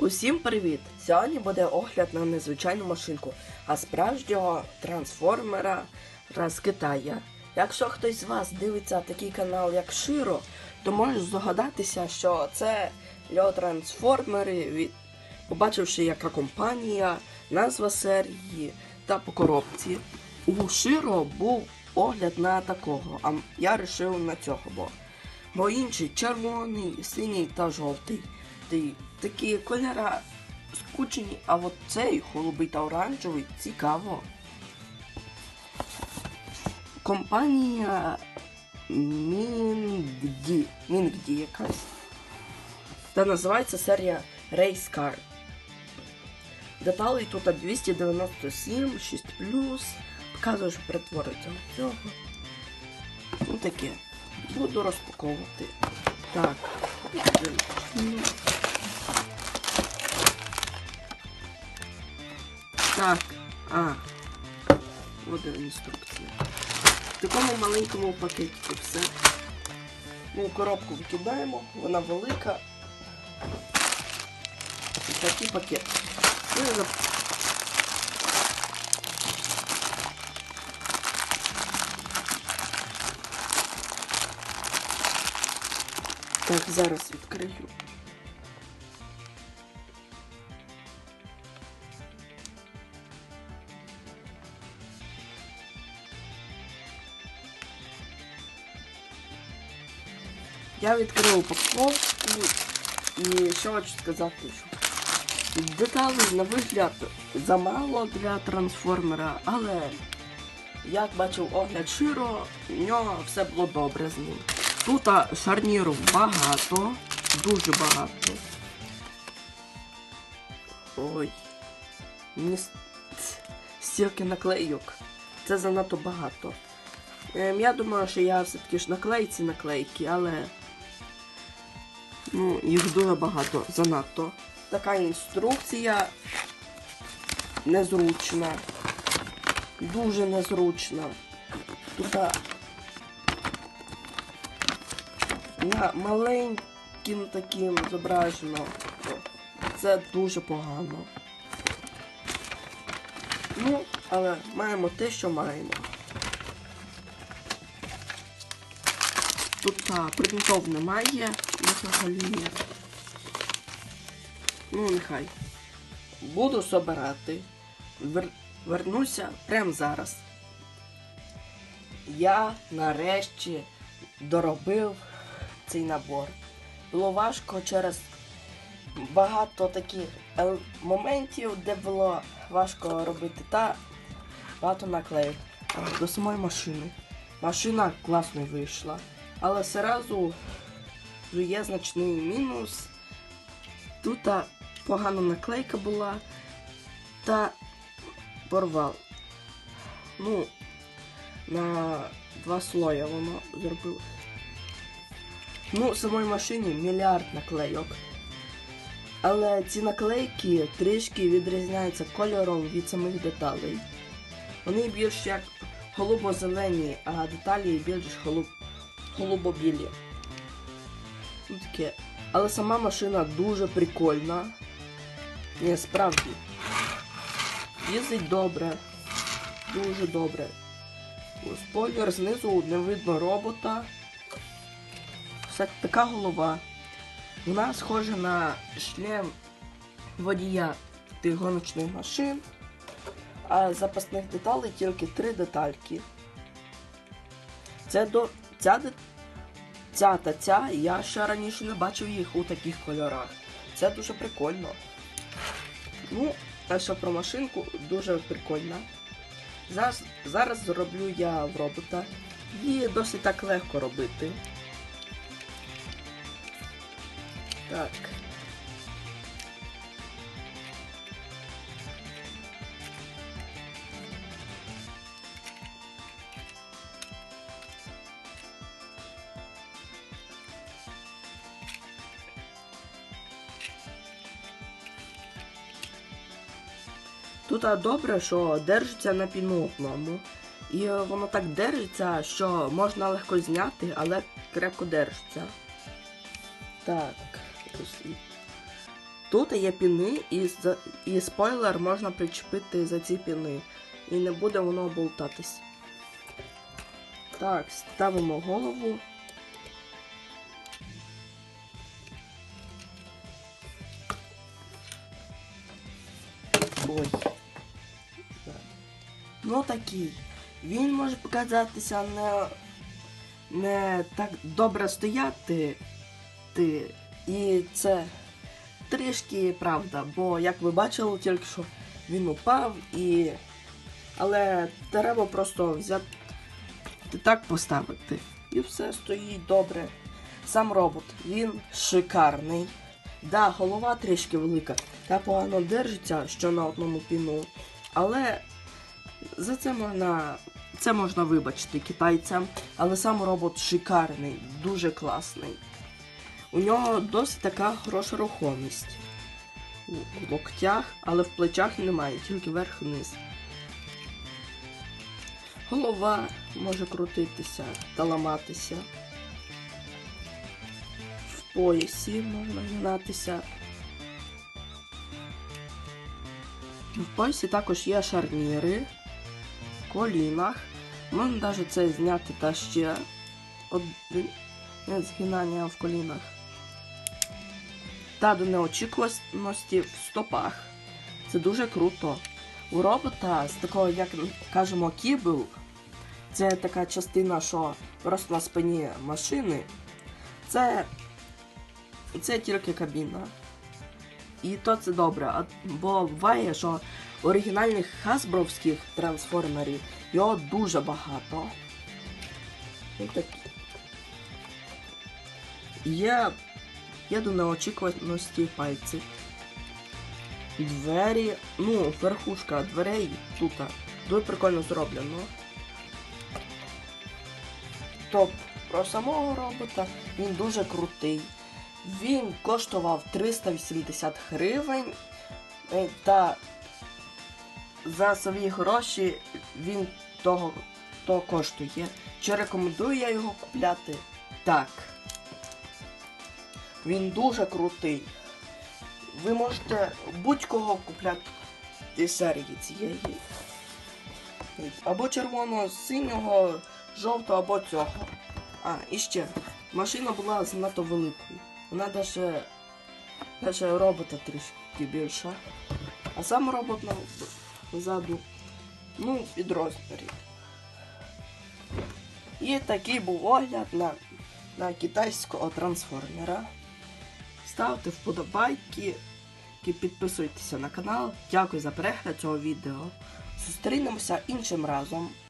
Усім привіт! Сьогодні буде огляд на незвичайну машинку, а справжнього трансформера з Китая. Якщо хтось з вас дивиться такий канал, як Широ, то може здогадатися, що це його трансформери, від... побачивши, яка компанія, назва серії та по коробці. У Широ був огляд на такого, а я вирішив на цього, бо, бо інший червоний, синій та жовтий. Ти- Такі кольора скучені, а от цей голубий та оранжевий цікаво. Компанія Мінгді. Мінгді якась. Та називається серія Race Car. Деталей тут 297, 6 Показує, що перетвориться цього. Ну таке. Буду розпаковувати. Так. Так, а. От інструкція. В такому маленькому пакетику все. Ми коробку викидаємо, вона велика. І такий пакет. Ну, і Так, зараз відкрию. Я відкрив упаковку і що хочу сказати, що деталей на вигляд замало для трансформера, але як бачив огляд Широ, в нього все було добре з ним. Тут шарніру багато, дуже багато. Ой. Мені стільки наклейок. Це занадто багато. Ем, я думаю, що я все-таки ж наклею ці наклейки, але ну, їх дуже багато, занадто. Така інструкція незручна. Дуже незручна. Тут на маленьким таким зображено. Це дуже погано. Ну, але маємо те, що маємо. Тут а, предметов немає, взагалі ні. Ну, нехай. Буду собирати. Вер... Вернуся прямо зараз. Я нарешті доробив цей набор. Було важко через багато таких моментів, де було важко робити та багато наклеїв до самої машини. Машина класно вийшла, але одразу є значний мінус. Тут погана наклейка була та порвав. Ну, на два слоя воно зробило. Ну, самої машині мільярд наклейок. Але ці наклейки трішки відрізняються кольором від самих деталей. Вони більш як голубо-зелені, а деталі більш голуб... голубо-білі. Ну. Але сама машина дуже прикольна. Ні, справді. Їздить добре. Дуже добре. Спойлер, знизу не видно робота. Все така голова. Вона схожа на шлем водія тих гоночних машин, а запасних деталей тільки три детальки. Це до ця, ця та ця, я ще раніше не бачив їх у таких кольорах. Це дуже прикольно. Ну, а що про машинку дуже прикольна. Зараз, зараз зроблю я в робота. Її досить так легко робити. Так. Тут добре, що держиться на піну одному. І е, воно так держиться, що можна легко зняти, але крепко держиться. Так. Тут є піни, і, і спойлер можна причепити за ці піни. І не буде воно болтатись. Так, ставимо голову. Ну такий. Він може показатися не, не так добре стояти. Ти. І це трішки правда, бо як ви бачили тільки що він упав і. Але треба просто взяти так поставити. І все стоїть добре. Сам робот, він шикарний. Да, голова трішки велика, та погано держиться, що на одному піну. Але за це можна. Це можна вибачити китайцям, але сам робот шикарний, дуже класний. У нього досить така хороша рухомість. У локтях, але в плечах немає, тільки верх-вниз. Голова може крутитися та ламатися. В поясі можна гнатися. В поясі також є шарніри, в колінах. Можна навіть це зняти та ще один згинання в колінах. Та до неочікуваності в стопах. Це дуже круто. У робота з такого, як кажемо, кібл, це така частина, що просто на спині машини. Це, це тільки кабіна. І то це добре, бо буває, що оригінальних хасбровських трансформерів його дуже багато. Ну, такі. Є, є до неочікуваності пальці. Двері, ну, верхушка дверей тут дуже прикольно зроблено. Топ про самого робота він дуже крутий. Він коштував 380 гривень е, та за свої гроші він того, того коштує. Чи рекомендую я його купляти? Так. Він дуже крутий. Ви можете будь-кого купляти серії цієї. Або червоного, синього, жовтого, або цього. А, і ще. Машина була занадто великою. Вона даже робота трішки більша. А сам робот на, ззаду, ну, під розмірі. І такий був огляд на, на китайського трансформера. Ставте вподобайки, і підписуйтеся на канал. Дякую за перегляд цього відео. Зустрінемося іншим разом.